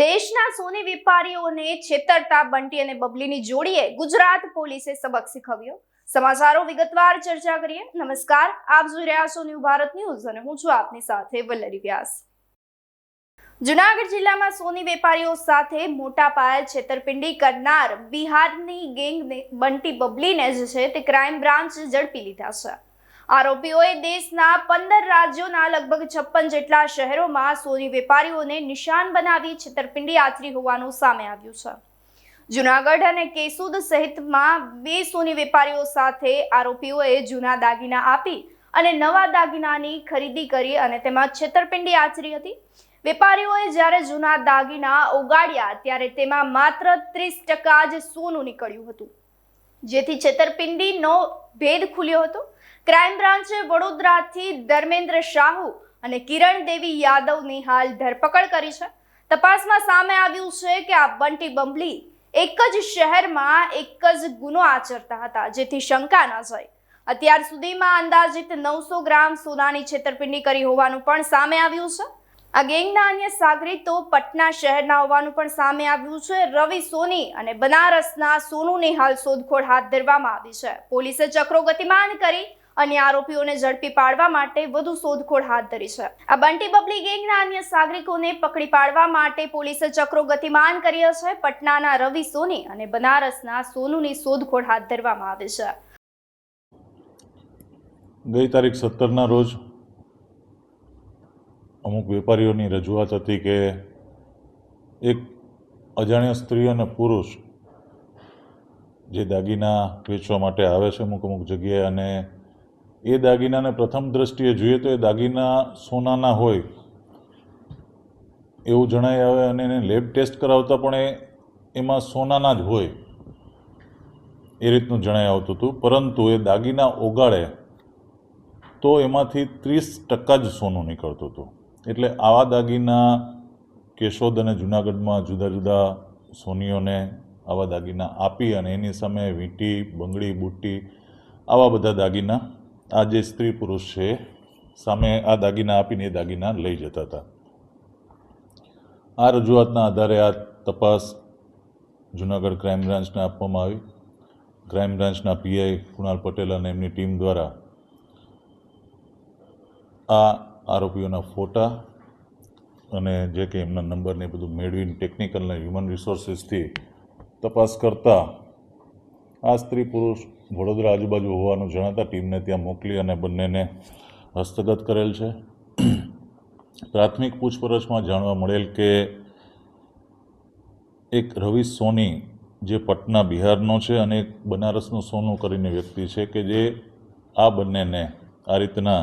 દેશના સોની વેપારીઓને છેતરતા બંટી અને બબલીની જોડીએ ગુજરાત પોલીસે સબક શીખવ્યો. સમાચારો વિગતવાર ચર્ચા કરીએ. નમસ્કાર. આપ જોઈ રહ્યા છો ન્યૂ ભારત ન્યૂઝ અને હું છું આપની સાથે વલ્લરી વ્યાસ. જુનાગઢ જિલ્લામાં સોની વેપારીઓ સાથે મોટા પાયે છેતરપિંડી કરનાર બિહારની ગેંગને બંટી બબલીને જે છે તે ક્રાઇમ બ્રાન્ચ ઝડપી લીધા છે. આરોપીઓએ દેશના પંદર રાજ્યોના લગભગ છપ્પન જેટલા શહેરોમાં સોની વેપારીઓને નિશાન બનાવી છેતરપિંડી આચરી હોવાનું સામે આવ્યું છે. જુનાગઢ અને કેસુદ સહિતમાં બે સોની વેપારીઓ સાથે આરોપીઓએ જૂના દાગીના આપી અને નવા દાગીનાની ખરીદી કરી અને તેમાં છેતરપિંડી આચરી હતી. વેપારીઓએ જ્યારે જૂના દાગીના ઓગાડ્યા ત્યારે તેમાં માત્ર ત્રીસ ટકા જ સોનું નીકળ્યું હતું. જેથી છેતરપિંડીનો ભેદ ખુલ્યો હતો. ક્રાઇમ બ્રાન્ચે વડોદરાથી ધર્મેન્દ્ર શાહુ અને કિરણ દેવી યાદવની હાલ ધરપકડ કરી છે. તપાસમાં સામે આવ્યું છે કે આ બંટી બંબલી એક જ શહેરમાં એક જ ગુનો આચરતા હતા, જેથી શંકા ન જાય અત્યાર સુધીમાં અંદાજિત નવસો ગ્રામ સોનાની છેતરપિંડી કરી હોવાનું પણ સામે આવ્યું છે. આ ગેંગના અન્ય સાગરીતો પટના શહેરના હોવાનું પણ સામે આવ્યું છે. રવિ સોની અને બનારસના સોનુની હાલ શોધખોળ હાથ ધરવામાં આવી છે. પોલીસે ચક્રો ગતિમાન કરી અને આરોપીઓને ઝડપી પાડવા માટે વધુ શોધખોળ હાથ ધરી છે. આ બંટી બબલી ગેંગના અન્ય સાગરિકોને પકડી પાડવા માટે પોલીસે ચક્રો ગતિમાન કર્યા છે. પટનાના રવિ સોની અને બનારસના સોનુની શોધખોળ હાથ ધરવામાં આવી છે. ગઈ તારીખ સત્તરના રોજ અમુક વેપારીઓની રજૂઆત હતી કે એક અજાણ્યા સ્ત્રી અને પુરુષ જે દાગીના વેચવા માટે આવે છે અમુક અમુક જગ્યાએ અને એ દાગીનાને પ્રથમ દ્રષ્ટિએ જોઈએ તો એ દાગીના સોનાના હોય એવું જણાઈ આવે અને એને લેબ ટેસ્ટ કરાવતા પણ એ એમાં સોનાના જ હોય એ રીતનું જણાઈ આવતું હતું. પરંતુ એ દાગીના ઓગાળે તો એમાંથી ત્રીસ ટકા જ સોનું નીકળતું હતું. એટલે આવા દાગીના કેશોદ અને જુનાગઢમાં જુદા જુદા સોનીઓને આવા દાગીના આપી અને એની સામે વીંટી, બંગડી, બુટ્ટી, આવા બધા દાગીના આ જે સ્ત્રી પુરુષ છે, સામે આ દાગીના આપીને એ દાગીના લઈ જતા હતા. આ રજૂઆતના આધારે આ તપાસ જુનાગઢ ક્રાઇમ બ્રાન્ચને આપવામાં આવી. ક્રાઇમ બ્રાન્ચના પીઆઈ કુણાલ પટેલ અને એમની ટીમ દ્વારા આ આરોપીઓના ફોટા અને જે કે એમના નંબરને બધું મેળવીને ટેકનિકલ અને હ્યુમન રિસોર્સિસથી તપાસ કરતા આ સ્ત્રી પુરુષ વડોદરા આજુબાજુ હોવાનું જણાતા ટીમને ત્યાં મોકલી અને બંનેને હસ્તગત કરેલ છે. પ્રાથમિક પૂછપરછમાં જાણવા મળેલ કે એક રવિ સોની જે પટના બિહારનો છે અને એક બનારસનો સોનું કરીને વ્યક્તિ છે કે જે આ બંનેને આ રીતના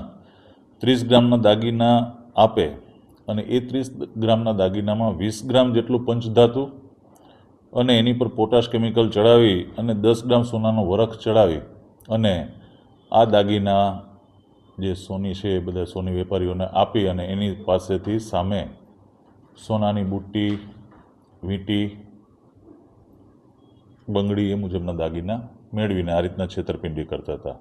ત્રીસ ગ્રામના દાગીના આપે અને એ ત્રીસ ગ્રામના દાગીનામાં વીસ ગ્રામ જેટલું પંચધાતુ અને એની પર પોટાશ કેમિકલ ચડાવી અને દસ ગ્રામ સોનાનો વરખ ચડાવી અને આ દાગીના જે સોની છે એ બધા સોની વેપારીઓને આપી અને એની પાસેથી સામે સોનાની બુટ્ટી, વીંટી, બંગડી એ મુજબના દાગીના મેળવીને આ રીતના છેતરપિંડી કરતા હતા.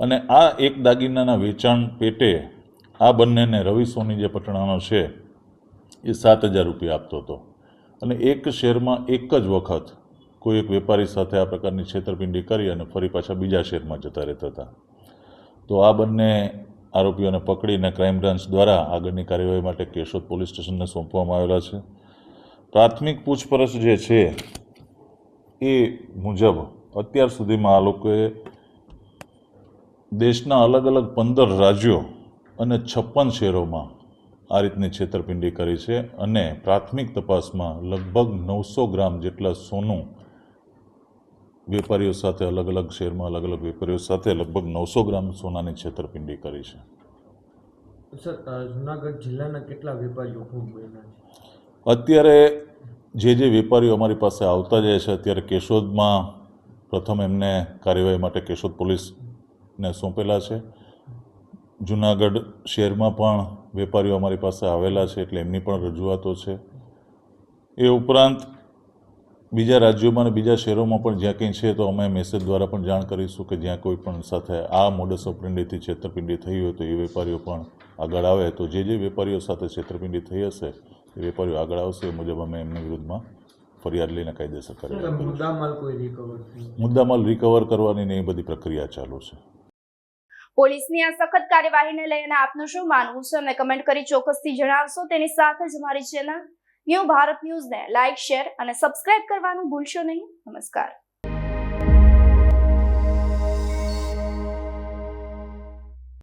અને આ એક દાગીનાના વેચાણ પેટે આ બંનેને રવિ સોની જે પટણાનો છે, એ સાત હજાર રૂપિયા આપતો હતો. અને એક શેરમાં એક જ વખત કોઈ એક વેપારી સાથે આ પ્રકારની છેતરપિંડી કરી અને ફરી પાછા બીજા શેરમાં જતા રહેતા હતા. તો આ બંને આરોપીઓને પકડીને ક્રાઇમ બ્રાન્ચ દ્વારા આગળની કાર્યવાહી માટે કેશોદ પોલીસ સ્ટેશનને સોંપવામાં આવેલા છે. પ્રાથમિક પૂછપરછ જે છે, એ મુજબ અત્યાર સુધીમાં આ લોકોએ દેશના અલગ અલગ પંદર રાજ્યો અને છપ્પન શહેરોમાં આ રીતની છેતરપિંડી કરી છે અને પ્રાથમિક તપાસમાં લગભગ નવસો ગ્રામ જેટલા સોનું વેપારીઓ સાથે અલગ અલગ શહેરમાં અલગ અલગ વેપારીઓ સાથે લગભગ નવસો ગ્રામ સોનાની છેતરપિંડી કરી છે. સર જુનાગઢ જિલ્લાના કેટલા વેપારીઓ અત્યારે જે જે વેપારીઓ અમારી પાસે આવતા જાય છે અત્યારે કેશોદમાં પ્રથમ એમને કાર્યવાહી માટે કેશોદ પોલીસને સોંપેલા છે. જુનાગઢ શહેરમાં પણ વેપારીઓ અમારી પાસે આવેલા છે એટલે એમની પણ રજૂઆતો છે. એ ઉપરાંત બીજા રાજ્યોમાં અને બીજા શહેરોમાં પણ જ્યાં કંઈ છે તો અમે મેસેજ દ્વારા પણ જાણ કરીશું કે જ્યાં કોઈ પણ સાથે આ મોડસ ઓપરેન્ડીથી છેતરપિંડી થઈ હોય તો એ વેપારીઓ પણ આગળ આવે. તો જે જે વેપારીઓ સાથે છેતરપિંડી થઈ હશે એ વેપારીઓ આગળ આવશે એ મુજબ અમે એમની વિરુદ્ધમાં ફરિયાદ લઈને કાયદેસર કરી મુદ્દામાલ રિકવર કરવાની ને એ બધી પ્રક્રિયા ચાલુ છે. પોલીસની આ સખત કાર્યવાહીને લઈને આપનું શું માનવું છે? અને કમેન્ટ કરી ચોક્કસથી જણાવશો. તેની સાથે જ અમારી ચેનલ ન્યૂ ભારત ન્યૂઝને લાઇક શેર અને સબસ્ક્રાઇબ કરવાનું ભૂલશો નહીં. નમસ્કાર.